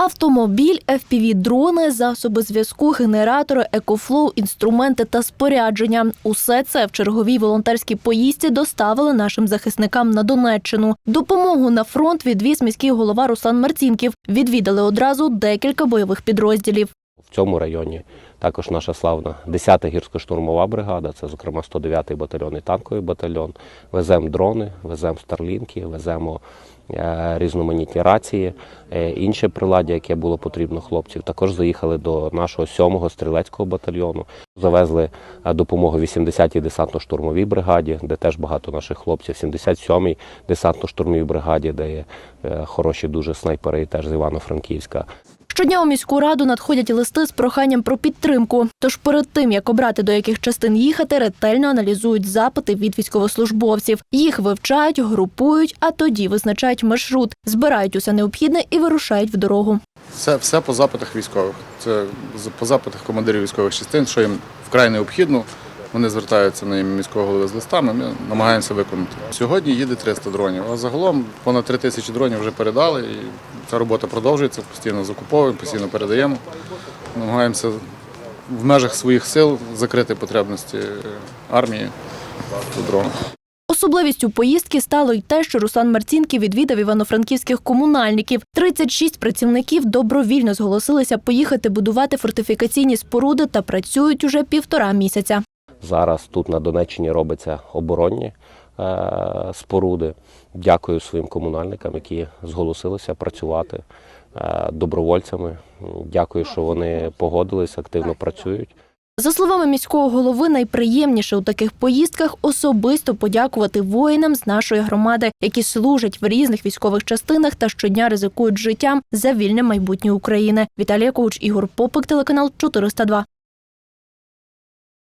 Автомобіль, fpv дрони, засоби зв'язку, генератори, екофлоу, інструменти та спорядження. Усе це в черговій волонтерській поїздці доставили нашим захисникам на Донеччину. Допомогу на фронт відвіз міський голова Руслан Марцінків. Відвідали одразу декілька бойових підрозділів. В цьому районі також наша славна 10-та гірсько-штурмова бригада, це зокрема 109-й батальйон і танковий батальйон. Веземо дрони, веземо старлінки, веземо е, різноманітні рації, е, інше приладдя, яке було потрібно хлопців. Також заїхали до нашого 7-го стрілецького батальйону. Завезли е, допомогу 80-й десантно-штурмовій бригаді, де теж багато наших хлопців, 77-й десантно-штурмовій бригаді, де є хороші дуже снайпери, і теж з Івано-Франківська. Щодня у міську раду надходять листи з проханням про підтримку. Тож перед тим як обрати до яких частин їхати, ретельно аналізують запити від військовослужбовців. Їх вивчають, групують, а тоді визначають маршрут, збирають усе необхідне і вирушають в дорогу. Все, все по запитах військових. Це по запитах командирів військових частин, що їм вкрай необхідно. Вони звертаються на ім'я міського голови з листами, ми намагаємося виконати. Сьогодні їде 300 дронів, а загалом понад 3 тисячі дронів вже передали. І ця робота продовжується, постійно закуповуємо, постійно передаємо. Намагаємося в межах своїх сил закрити потребності армії у дронах. Особливістю поїздки стало й те, що Руслан Марцінків відвідав івано-франківських комунальників. 36 працівників добровільно зголосилися поїхати будувати фортифікаційні споруди та працюють уже півтора місяця. Зараз тут на Донеччині робиться оборонні е, споруди. Дякую своїм комунальникам, які зголосилися працювати е, добровольцями. Дякую, що вони погодились, активно працюють. За словами міського голови, найприємніше у таких поїздках особисто подякувати воїнам з нашої громади, які служать в різних військових частинах та щодня ризикують життям за вільне майбутнє України. Віталія Коуч, Ігор Попик, телеканал 402.